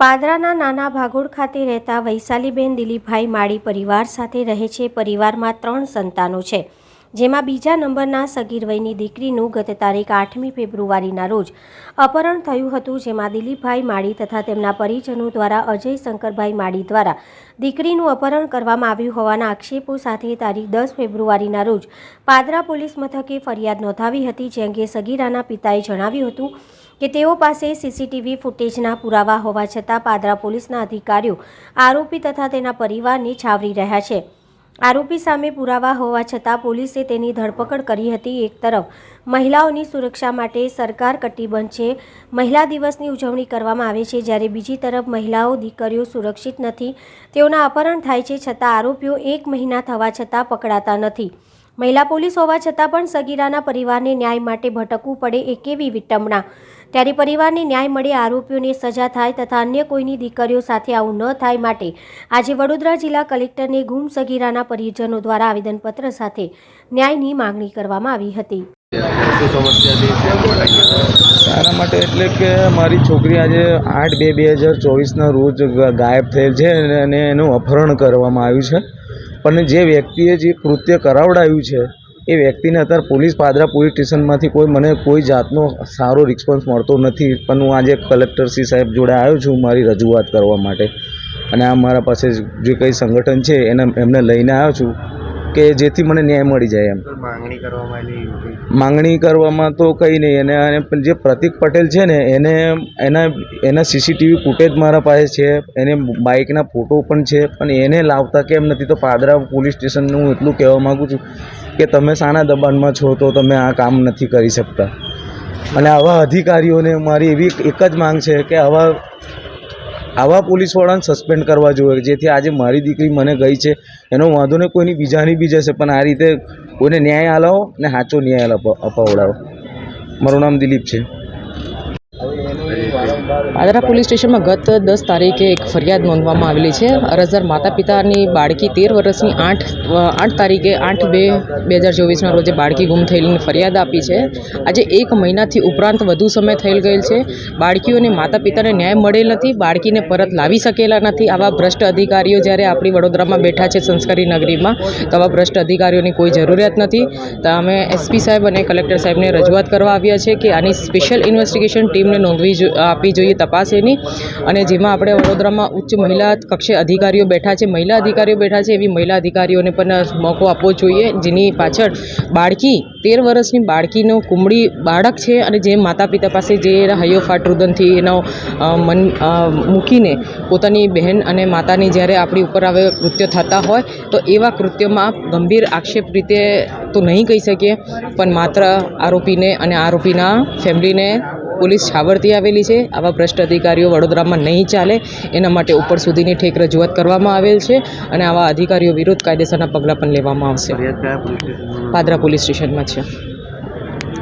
પાદરાના નાના ભાગોળ ખાતે રહેતા વૈશાલીબેન દિલીપભાઈ માળી પરિવાર સાથે રહે છે. પરિવારમાં ત્રણ સંતાનો છે. જેમાં બીજા નંબરના સગીર વયની દીકરીનું ગત તારીખ આઠમી ફેબ્રુઆરીના રોજ અપહરણ થયું હતું, જેમાં દિલીપભાઈ માળી તથા તેમના પરિજનો દ્વારા અજય શંકરભાઈ માળી દ્વારા દીકરીનું અપહરણ કરવામાં આવ્યું હોવાના આક્ષેપો સાથે તારીખ દસ ફેબ્રુઆરીના રોજ પાદરા પોલીસ મથકે ફરિયાદ નોંધાવી હતી, જે અંગે સગીરાના પિતાએ જણાવ્યું હતું કે તેઓ પાસે સીસીટીવી ફૂટેજના પુરાવા હોવા છતાં પાદરા પોલીસના અધિકારીઓ આરોપી તથા તેના પરિવારને છાવરી રહ્યા છે. આરોપી સામે પુરાવા હોવા છતાં પોલીસે તેની ધરપકડ કરી હતી. એક તરફ મહિલાઓની સુરક્ષા માટે સરકાર કટિબંધ છે. મહિલા દિવસની ઉજવણી કરવામાં આવે છે જ્યારે બીજી તરફ મહિલાઓ, દીકરીઓ સુરક્ષિત નથી. તેઓના અપહરણ થાય છે છતાં આરોપીઓ એક મહિના થવા છતાં પકડાતા નથી. મહિલા પોલીસ હોવા છતાં પણ સગીરાના પરિવારને ન્યાય માટે ભટકવું પડે એ કેવી વિટંબણા ત્યારે પરિવારને ન્યાય મળે, આરોપીઓને સજા થાય તથા અન્ય કોઈની દીકરીઓ સાથે આવું ન થાય માટે આજે વડોદરા જિલ્લા કલેક્ટરને ગુમ સગીરાના પરિજનો દ્વારા આવેદનપત્ર સાથે ન્યાયની માંગણી કરવામાં આવી હતી. શું માટે એટલે કે મારી છોકરી આજે આઠ બે બે હજાર ચોવીસના રોજ ગાયબ થયેલ છે અને એનું અપહરણ કરવામાં આવ્યું છે. પણ જે વ્યક્તિએ જે કૃત્ય કરાવડાવ્યું છે એ વ્યક્તિને અત્યારે પોલીસ પાદરા પોલીસ સ્ટેશનમાંથી કોઈ મને કોઈ જાતનો સારો રિસ્પોન્સ મળતો નથી. પણ હું આજે કલેક્ટર શ્રી સાહેબ જોડે આવ્યો છું મારી રજૂઆત કરવા માટે. અને આ મારા પાસે જે કંઈ સંગઠન છે, એને એમને લઈને આવ્યો છું. કે જેથી મને ન્યાય મળી જાય એમ. માંગણી કરવામાં માંગણી કરવામાં તો કંઈ નહીં. અને જે પ્રતિક પટેલ છે ને એને એના એના સીસીટીવી ફૂટેજ મારા પાસે છે. એને બાઇકના ફોટો પણ છે. પણ એને લાવતા કેમ નથી? તો પાદરા પોલીસ સ્ટેશનનું હું એટલું કહેવા માગું છું કે તમે શાના દબાણમાં છો તો તમે આ કામ નથી કરી શકતા. અને આવા અધિકારીઓને મારી એવી એક જ માંગ છે કે આવા આવા પોલીસવાળાને સસ્પેન્ડ કરવા જોઈએ જેથી આજે મારી દીકરી મને ગઈ છે, એનો વાંધો ને કોઈની બીજાની બી જશે, પણ આ રીતે કોઈને ન્યાય અલાવો ને સાચો ન્યાય અપાવડાવો. મારું નામ દિલીપ છે. પાદરા પોલીસ સ્ટેશનમાં ગત દસ તારીખે એક ફરિયાદ નોંધવામાં આવેલી છે. અરજદાર માતા પિતાની બાળકી તેર વર્ષની આઠ આઠ તારીખે આઠ બે બે હજાર ચોવીસના રોજે બાળકી ગુમ થયેલીની ફરિયાદ આપી છે. આજે એક મહિનાથી ઉપરાંત વધુ સમય થઈ ગયેલ છે. બાળકીઓને માતા પિતાને ન્યાય મળેલ નથી, બાળકીને પરત લાવી શકેલા નથી. આવા ભ્રષ્ટ અધિકારીઓ જ્યારે આપણી વડોદરામાં બેઠા છે સંસ્કારી નગરીમાં, તો આવા ભ્રષ્ટ અધિકારીઓની કોઈ જરૂરિયાત નથી. તો અમે એસપી સાહેબ અને કલેક્ટર સાહેબને રજૂઆત કરવા આવ્યા છે કે આની સ્પેશિયલ ઇન્વેસ્ટિગેશન ટીમને નોંધવી આપી જોઈએ, તપાસ એની અને જેમાં આપણે વડોદરામાં ઉચ્ચ મહિલા કક્ષે અધિકારીઓ બેઠા છે, મહિલા અધિકારીઓ બેઠા છે, એવી મહિલા અધિકારીઓને પણ મોકો આપવો જોઈએ. જેની પાછળ બાળકી, તેર વર્ષની બાળકીનો કુમળી બાળક છે અને જે માતા પિતા પાસે જે એના હૈયોફાટ રુદનથી એનો મન મૂકીને પોતાની બહેન અને માતાની જ્યારે આપણી ઉપર આવે કૃત્ય થતા હોય, તો એવા કૃત્યોમાં ગંભીર આક્ષેપ રીતે તો નહીં કહી શકીએ. પણ માત્ર આરોપીને અને આરોપીના ફેમિલીને પોલીસ છાવરતી આવેલી છે. આવા ભ્રષ્ટ અધિકારીઓ વડોદરામાં નહીં ચાલે. એના માટે ઉપર સુધીની ઠેક રજૂઆત કરવામાં આવેલ છે અને આવા અધિકારીઓ વિરુદ્ધ કાયદેસરના પગલાં પણ લેવામાં આવશે. પાદરા પોલીસ સ્ટેશનમાં છે.